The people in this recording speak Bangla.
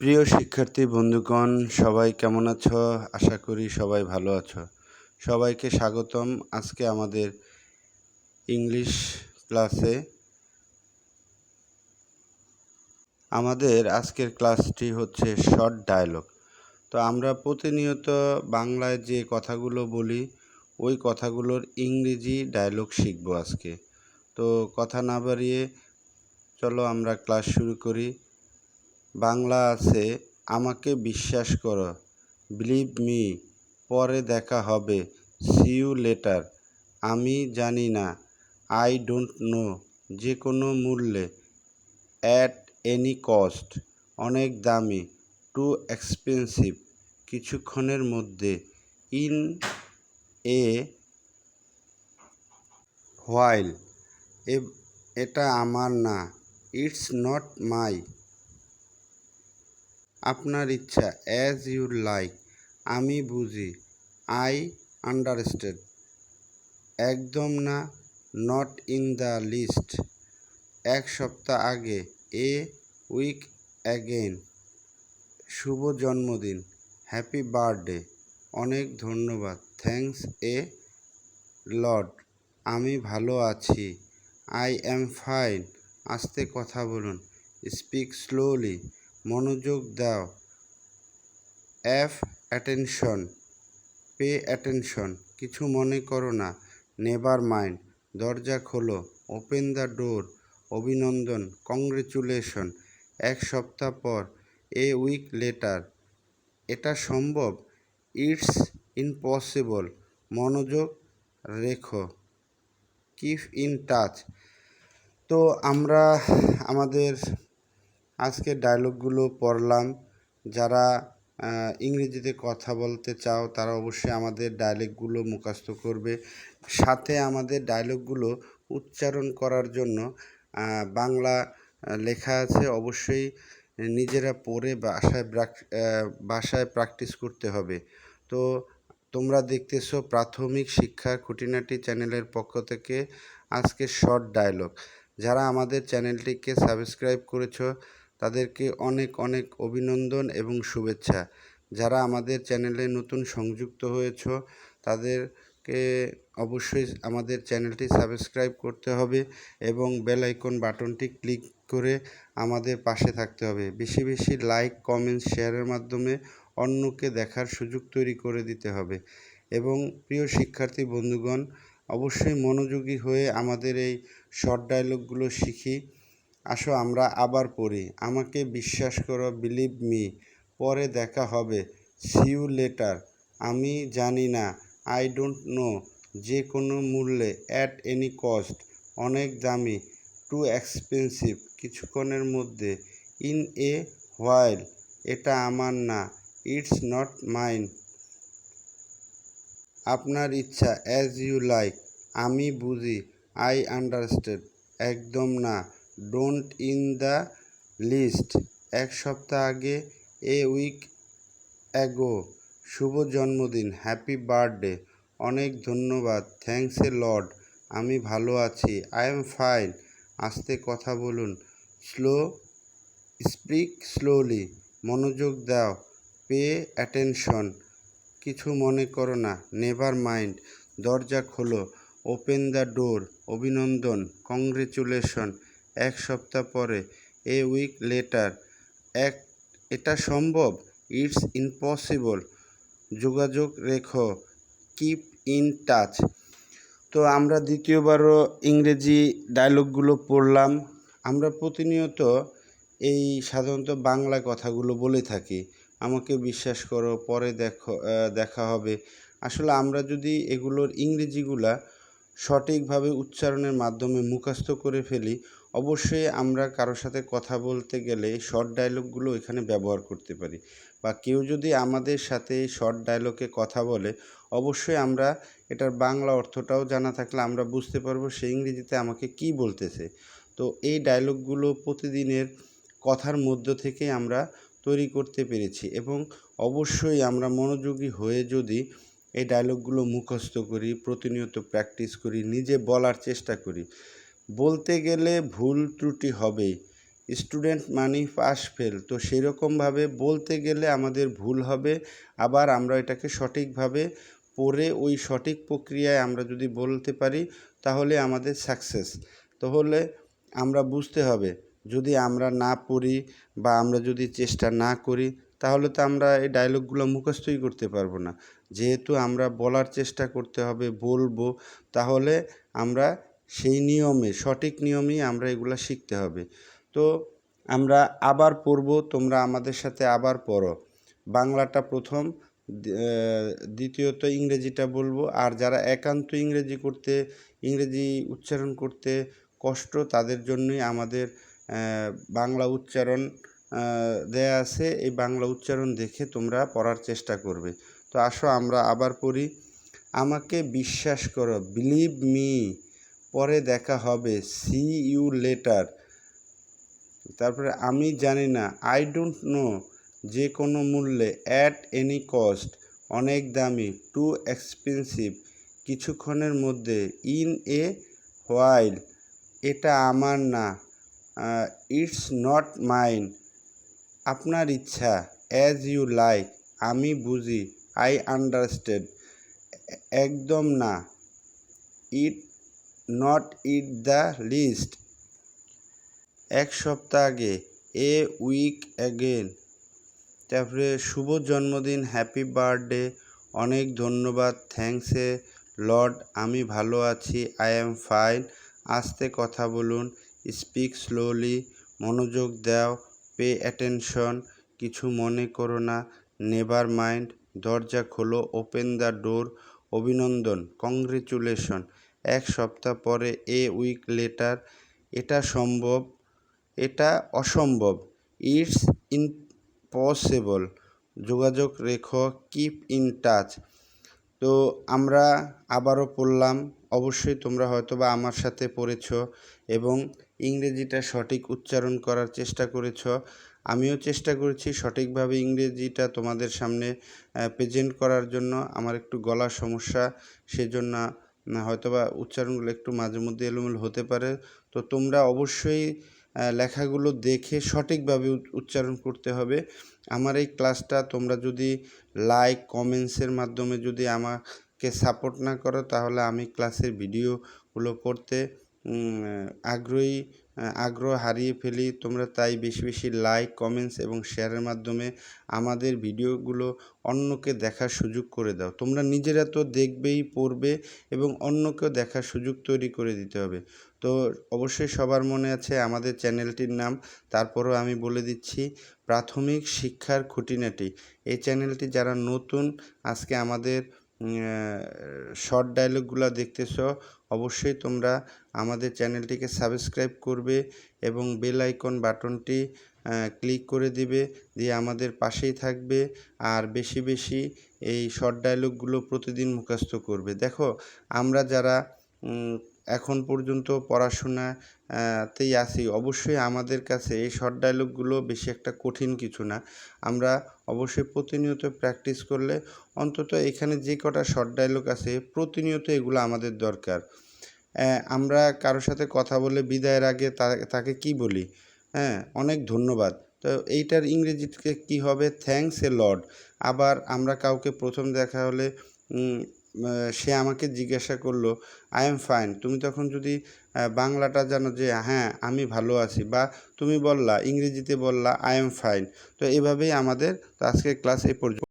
প্রিয় শিক্ষার্থী, বন্ধুগণ, সবাই কেমন আছো? আশা করি সবাই ভালো আছো। সবাইকে স্বাগতম আজকে আমাদের ইংলিশ ক্লাসে। আমাদের আজকের ক্লাসটি হচ্ছে শর্ট ডায়লগ। তো আমরা প্রতিনিয়ত বাংলায় যে কথাগুলো বলি, ওই কথাগুলোর ইংরেজি ডায়লগ শিখব আজকে। তো কথা না বাড়িয়ে চলো আমরা ক্লাস শুরু করি। বাংলা আছে, আমাকে বিশ্বাস করো। বিলিভ মি, পরে দেখা হবে। See you later. আমি জানি না। I don't know. যে কোনো মূল্যে। At any cost. অনেক দামি। Too expensive. কিছুক্ষণের মধ্যে। In a while. এটা আমার না। It's not my. আপনার ইচ্ছা অ্যাজ ইউ লাইক আমি বুঝি আই আন্ডারস্ট্যান্ড একদম না নট ইন দ্য লিস্ট এক সপ্তাহ আগে এ উইক অ্যাগেন শুভ জন্মদিন হ্যাপি বার্থডে অনেক ধন্যবাদ থ্যাঙ্কস এ লড আমি ভালো আছি আই অ্যাম ফাইন আস্তে কথা বলুন স্পিক স্লোলি মনোযোগ দাও। অ্যাফ অ্যাটেনশন পে অ্যাটেনশন কিছু মনে করো না। নেভার মাইন্ড দরজা খোলো। ওপেন দ্য ডোর অভিনন্দন। কংগ্রেচুলেশন এক সপ্তাহ পর। এ উইক লেটার এটা সম্ভব? ইটস ইম্পসিবল মনোযোগ রেখো। কিপ ইন টাচ তো আমরা আমাদের আজকের ডায়লগগুলো পড়লাম। যারা ইংরেজিতে কথা বলতে চাও, তারা অবশ্যই আমাদের ডায়লগগুলো মুখস্থ করবে। সাথে আমাদের ডায়লগগুলো উচ্চারণ করার জন্য বাংলা লেখা আছে। অবশ্যই নিজেরা পড়ে বাসায় বাসায় প্র্যাকটিস করতে হবে। তো তোমরা দেখতেছো প্রাথমিক শিক্ষা খুঁটিনাটি চ্যানেলের পক্ষ থেকে আজকে শর্ট ডায়লগ যারা আমাদের চ্যানেলটিকে সাবস্ক্রাইব করেছ তাদেরকে অনেক অনেক অভিনন্দন এবং শুভেচ্ছা। যারা আমাদের চ্যানেলে নতুন সংযুক্ত হয়েছ, তাদেরকে অবশ্যই আমাদের চ্যানেলটি সাবস্ক্রাইব করতে হবে এবং বেল আইকন বাটনটি ক্লিক করে আমাদের পাশে থাকতে হবে। বেশি বেশি লাইক, কমেন্ট, শেয়ারের মাধ্যমে অন্যকে দেখার সুযোগ তৈরি করে দিতে হবে। এবং প্রিয় শিক্ষার্থী বন্ধুগণ, অবশ্যই মনোযোগী হয়ে আমাদের এই শর্ট ডায়লগগুলো শিখি। আসো আমরা আবার পড়ি। আমাকে বিশ্বাস করো বিলিভ মি পরে দেখা হবে। সিউ লেটার আমি জানি না আই ডোন্ট নো যে কোনো মূল্যে অ্যাট এনি কস্ট অনেক দামি টু এক্সপেন্সিভ কিছুক্ষণের মধ্যে ইন এ হোয়াইল এটা আমার না ইটস নট মাইন আপনার ইচ্ছা অ্যাজ ইউ লাইক আমি বুঝি আই আন্ডারস্ট্যান্ড একদম না। Don't in the list. এক সপ্তাহ আগে, এ উইক অ্যাগো। শুভ জন্মদিন, হ্যাপি বার্থডে। অনেক ধন্যবাদ। Thanks a lot. আমি ভালো আছি। I am fine. আস্তে কথা বলুন। Slow, speak slowly. মনোযোগ দাও। Pay attention. কিছু মনে করো না। Never mind. দরজা খোলো। Open the door. অভিনন্দন। কংগ্রেচুলেশন। এক সপ্তাহ পরে, এ উইক লেটার, এক, এটা সম্ভব? It's impossible. যোগাযোগ রেখো, কিপ ইন টাচ। তো আমরা দ্বিতীয়বারও ইংরেজি ডায়লগগুলো পড়লাম। আমরা প্রতিনিয়ত এই সাধারণত বাংলা কথাগুলো বলে থাকি। আমাকে বিশ্বাস করো, পরে দেখো দেখা হবে। আসলে আমরা যদি এগুলোর ইংরেজিগুলা সঠিকভাবে উচ্চারণের মাধ্যমে মুখস্থ করে ফেলি অবশ্যই আমরা কারোর সাথে কথা বলতে গেলে শর্ট ডায়লগগুলো এখানে ব্যবহার করতে পারি। বা কেউ যদি আমাদের সাথে শর্ট ডায়লগে কথা বলে, অবশ্যই আমরা এটার বাংলা অর্থটাও জানা থাকলে আমরা বুঝতে পারব সে ইংরেজিতে আমাকে কি বলতেছে। তো এই ডায়লগগুলো প্রতিদিনের কথার মধ্য থেকে আমরা তৈরি করতে পেরেছি এবং অবশ্যই আমরা মনোযোগী হয়ে যদি এই ডায়লগগুলো মুখস্থ করি, প্রতিনিয়ত প্র্যাকটিস করি, নিজে বলার চেষ্টা করি বলতে গেলে ভুল ত্রুটি হবেই স্টুডেন্ট মানি পাস ফেল। তো সেরকমভাবে বলতে গেলে আমাদের ভুল হবে। আবার আমরা এটাকে সঠিকভাবে পড়ে ওই সঠিক প্রক্রিয়ায় আমরা যদি বলতে পারি, তাহলে আমাদের সাকসেস। তাহলে আমরা বুঝতে হবে, যদি আমরা না পড়ি বা আমরা যদি চেষ্টা না করি, তাহলে তো আমরা এই ডায়লগগুলো মুখস্থই করতে পারব না। যেহেতু আমরা বলার চেষ্টা করতে হবে, বলব, তাহলে আমরা সেই নিয়মে, সঠিক নিয়মেই আমরা এগুলা শিখতে হবে। তো আমরা আবার পড়ব, তোমরা আমাদের সাথে আবার পড়ো। বাংলাটা প্রথম দ্বিতীয়ত ইংরেজিটা বলব। আর যারা একান্ত ইংরেজি করতে, ইংরেজি উচ্চারণ করতে কষ্ট, তাদের জন্যই আমাদের বাংলা উচ্চারণ দেয়া আছে। এই বাংলা উচ্চারণ দেখে তোমরা পড়ার চেষ্টা করবে। তো আসো আমরা আবার পড়ি। আমাকে বিশ্বাস করো বিলিভ মি পরে দেখা হবে। সি ইউ লেটার তারপরে, আমি জানি না। আই ডোন্ট নো যে কোনো মূল্যে। অ্যাট এনি কস্ট অনেক দামি। টু এক্সপেন্সিভ কিছুক্ষণের মধ্যে। ইন এ হোয়াইল এটা আমার না। ইটস নট মাইন আপনার ইচ্ছা। অ্যাজ ইউ লাইক আমি বুঝি। আই আন্ডারস্ট্যান্ড একদম না। It not it the list এক সপ্তাহ আগে এ উইক অ্যাগেন তারপরে শুভ জন্মদিন হ্যাপি বার্থডে অনেক ধন্যবাদ থ্যাঙ্কস এ। লর্ড আমি ভালো আছি আই অ্যাম ফাইন আস্তে কথা বলুন স্পিক স্লোলি মনোযোগ দাও পে অ্যাটেনশন কিছু মনে করো না নেভার মাইন্ড দরজা খোলো ওপেন দ্য ডোর অভিনন্দন কংগ্রেচুলেশন এক সপ্তাহ পরে এ উইক লেটার, এটা সম্ভব? এটা অসম্ভব। It's impossible. যোগাযোগ রেখো, কিপ ইন টাচ। তো আমরা আবারও পড়লাম, অবশ্যই তোমরা হয়তো বা আমার সাথে পড়েছ এবং ইংরেজিটা সঠিক উচ্চারণ করার চেষ্টা করেছ। আমিও চেষ্টা করেছি সঠিকভাবে ইংরেজিটা তোমাদের সামনে প্রেজেন্ট করার জন্য। আমার একটু গলার সমস্যা, সেজন্য না, হয়তোবা উচ্চারণগুলো একটু মাঝে মধ্যে এলোমেলো হতে পারে। তো তোমরা অবশ্যই লেখাগুলো দেখে সঠিকভাবে উচ্চারণ করতে হবে। আমার এই ক্লাসটা তোমরা যদি লাইক, কমেন্টসের মাধ্যমে যদি আমাকে সাপোর্ট না করো, তাহলে আমি ক্লাসের ভিডিওগুলো করতে আগ্রহী আগ্রহ হারিয়ে ফেলি। তোমরা তাই বেশি বেশি লাইক কমেন্টস এবং শেয়ারের মাধ্যমে আমাদের ভিডিওগুলো অন্যকে দেখার সুযোগ করে দাও। তোমরা নিজেরা তো দেখবেই পড়বে এবং অন্যকেও দেখার সুযোগ তৈরি করে দিতে হবে। তো অবশ্যই সবার মনে আছে আমাদের চ্যানেলটির নাম। তারপরেও আমি বলে দিচ্ছি, প্রাথমিক শিক্ষার খুঁটিনাটি। এই চ্যানেলটি যারা নতুন, আজকে আমাদের শর্ট ডায়লগগুলো দেখতেছ অবশ্যই তোমরা আমাদের চ্যানেলটিকে সাবস্ক্রাইব করবে এবং বেল আইকন বাটনটি ক্লিক করে দিবে দিয়ে আমাদের পাশেই থাকবে আর বেশি বেশি এই শর্ট ডায়লগগুলো প্রতিদিন মুখস্থ করবে। দেখো আমরা যারা এখন পর্যন্ত পড়াশোনা আহ, তেই আছি অবশ্যই আমাদের কাছে এই শর্ট ডায়লগগুলো বেশি একটা কঠিন কিছু না। আমরা অবশ্যই প্রতিনিয়ত প্র্যাকটিস করলে অন্তত এখানে যে কটা শর্ট ডায়লগ আছে প্রতিনিয়ত এগুলো আমাদের দরকার। আমরা কারোর সাথে কথা বলে বিদায়ের আগে তাকে কি বলি? হ্যাঁ অনেক ধন্যবাদ। তো এইটার ইংরেজিতে কি হবে? থ্যাঙ্কস এ লর্ড আবার আমরা কাউকে প্রথম দেখা হলে সে আমাকে জিজ্ঞাসা করল আই এম ফাইন তুমি তখন যদি বাংলাটা জানো যে হ্যাঁ আমি ভালো আছি বা তুমি বললা, ইংরেজিতে বললা আই এম ফাইন তো এভাবেই আমাদের তো আজকের ক্লাস এই পর্যন্ত।